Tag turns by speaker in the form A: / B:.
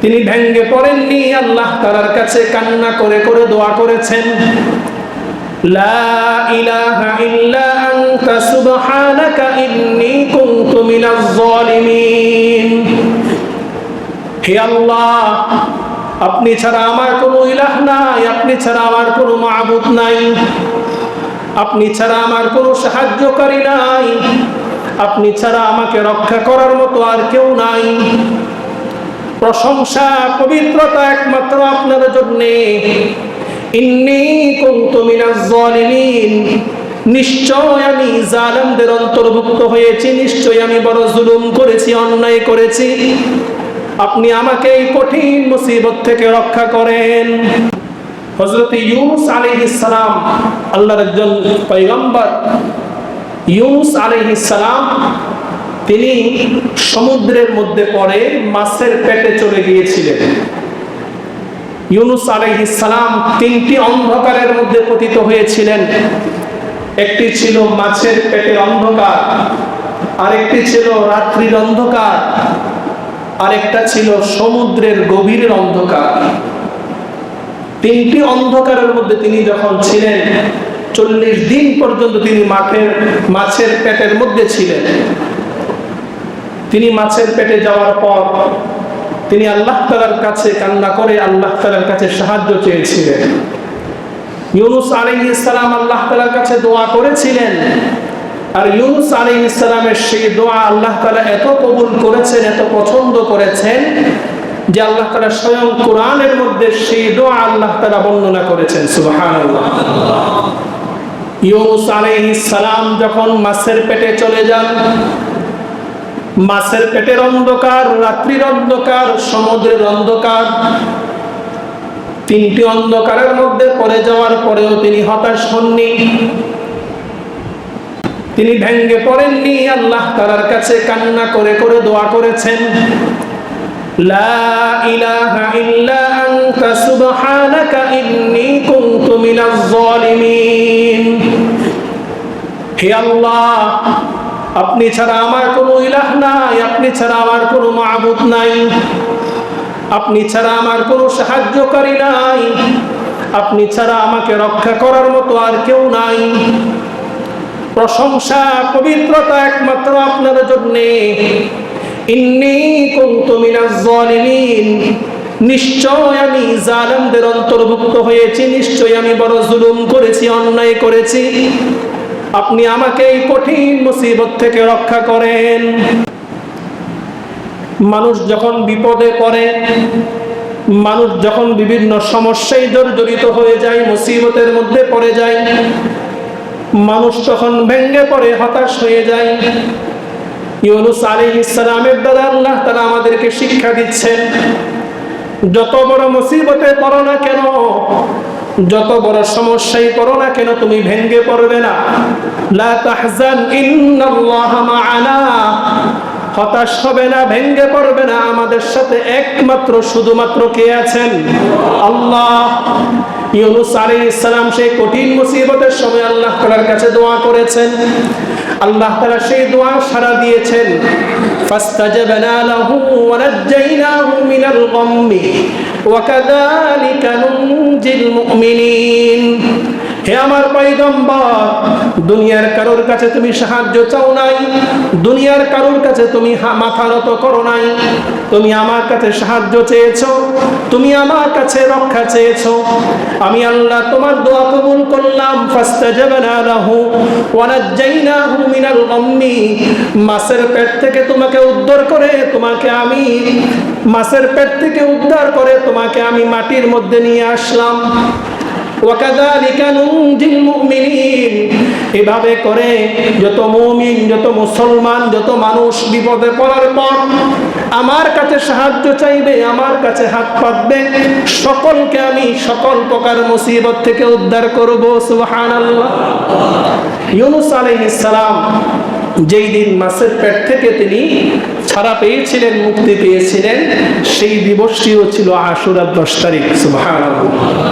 A: তিনি ভেঙ্গে পড়েননি, আল্লাহ তালার কাছে কান্না করে করে দোয়া করেছেন। লা আল্লাহ, আপনি ছাড়া আমার কোনো ইলাহ নাই, আপনি ছাড়া আমার কোনো নাই। আপনি ছাড়া আমার কোনো সাহায্যকারী নাই। আপনি ছাড়া আমাকে রক্ষা করার মতো আর কেউ নাই। প্রশংসা, পবিত্রতা একমাত্র আপনার জন্য। ইন্নি কুনতু মিনাজ জালিমিন নিশ্চয় আমি জালেমদের অন্তর্ভুক্ত হয়েছি, নিশ্চয় আমি বড় জুলুম করেছি, অন্যায় করেছি। আপনি আমাকে এই কঠিন মুসিবত থেকে রক্ষা করেন। হযরত ইউনুস আলাইহিস সালাম, আল্লাহর একজন পয়গম্বর ইউস আলাইহিস সালাম তিনি সমুদ্রের মধ্যে পড়ে মাছের পেটে চলে গিয়েছিলেন। ইউনুস আলাইহিস সালাম তিনটি অন্ধকারের মধ্যে পতিত হয়েছিলেন। একটি ছিল মাছের পেটের অন্ধকার, আরেকটি ছিল রাত্রির অন্ধকার, আরেকটা ছিল সমুদ্রের গভীরের অন্ধকার। তিনটি অন্ধকারের মধ্যে তিনি যখন ছিলেন, চল্লিশ দিন পর্যন্ত তিনি মাঠের, মাছের পেটের মধ্যে ছিলেন। তিনি মাছের পেটে যাওয়ার পর তিনি আল্লাহ তালার কাছে কান্না করে আল্লাহ তালার কাছে সাহায্য চেয়েছিলেন। ইউনুস আলী ইসলাম আল্লাহ তালার কাছে দোয়া করেছিলেন। আর ইউনুস আলী ইসলামের সেই দোয়া আল্লাহ তালা এত কবুল করেছেন, এত পছন্দ করেছেন যে আল্লাহ তালা স্বয়ং কোরআনের মধ্যে সেই দোয়া আল্লাহ তালা বর্ণনা করেছেন। সুবাহান ইউনুস আলী ইসলাম যখন মাছের পেটে চলে যান মাছের পেটের অন্ধকার, রাত্রির অন্ধকার, সমুদ্রের অন্ধকার। তিনটি অন্ধকারের মধ্যে পড়ে যাওয়ার পরেও তিনি হতাশ হননি। তিনি ভেঙ্গে পড়েননি, আল্লাহ তালার কাছে কান্না করে করে দোয়া করেছেন। লা ইল্লা হে আল্লাহ আপনি ছাড়া আমার কোনো ইলাহ নাই, আপনি ছাড়া আমার কোনো মাবুদ নাই, আপনি ছাড়া আমার কোনো সাহায্যকারী নাই, আপনি ছাড়া আমাকে রক্ষা করার মতো আর কেউ নাই। প্রশংসা, পবিত্রতা একমাত্র আপনার জন্য। নিশ্চয় আমি জালেমদের অন্তর্ভুক্ত হয়েছি, নিশ্চয় আমি বড় জুলুম করেছি, অন্যায় করেছি। আপনি আমাকে এই কঠিন মুসিবত থেকে রক্ষা করেন। মানুষ যখন বিপদে পড়ে, মানুষ যখন বিভিন্ন সমস্যায় জর্জরিত হয়ে যায়, মুসিবতের মধ্যে পড়ে যায়, মানুষ তখন ভেঙ্গে পড়ে, হতাশ হয়ে যায়, ইউনুস আলী ইসলামের দ্বারা আল্লাহ তারা আমাদেরকে শিক্ষা দিচ্ছেন, যত বড় মুসিবতে পড়ো না কেন যত বড় সমস্যাই করো না কেন তুমি ভেঙ্গে পড়বে না। লা তাহজান, ইন্নাল্লাহ মা'ানা হতাশ হবে না, ভেঙ্গে পড়বে না। আমাদের সাথে একমাত্র শুধুমাত্র কে আছেন? আল্লাহ। ইউনুস আলাইহিস সালাম সেই কঠিন মুসিবতের সময় আল্লাহ তাআলার কাছে দোয়া করেছেন। আল্লাহ তাআলা সেই দোয়া সাড়া দিয়েছেন। ফাস্তাজাবনা লাহু ওয়া নাজ্জাইনাহু মিনাল গাম্মি। وكذلك ننجي المؤمنين. হে আমার পয়গম্বর, দুনিয়ার কারোর কাছে তুমি সাহায্য চাও নাই, দুনিয়ার কারোর কাছে তুমি মাথা নত করো নাই। তুমি আমার কাছে সাহায্য চেয়েছো, তুমি আমার কাছে রক্ষা চেয়েছ। আমি আল্লাহ তোমার দোয়া কবুল করলাম, ফাস্তাজাবনা লাহু ওয়া নাজ্জাইনাহু মিনাল গাম্মি মাছের পেট থেকে তোমাকে উদ্ধার করে, তোমাকে আমি মাছের পেট থেকে উদ্ধার করে, তোমাকে আমি মাটির মধ্যে নিয়ে আসলাম। এভাবে করে যত মুমিন, যত মুসলমান, যত মানুষ বিপদে পড়ার পর আমার কাছে সাহায্য চাইবে, আমার কাছে হাত পাতবে, সকলকে আমি সকল প্রকার মুসিবত থেকে উদ্ধার করব, সুবহানাল্লাহ। ইউনুস আলাইহিস সালাম যেই দিন মাসের পেট থেকে তিনি ছাড়া পেয়েছিলেন, মুক্তি পেয়েছিলেন, সেই দিবসটিও ছিল আশুরার দশ তারিখ, সুবহানাল্লাহ।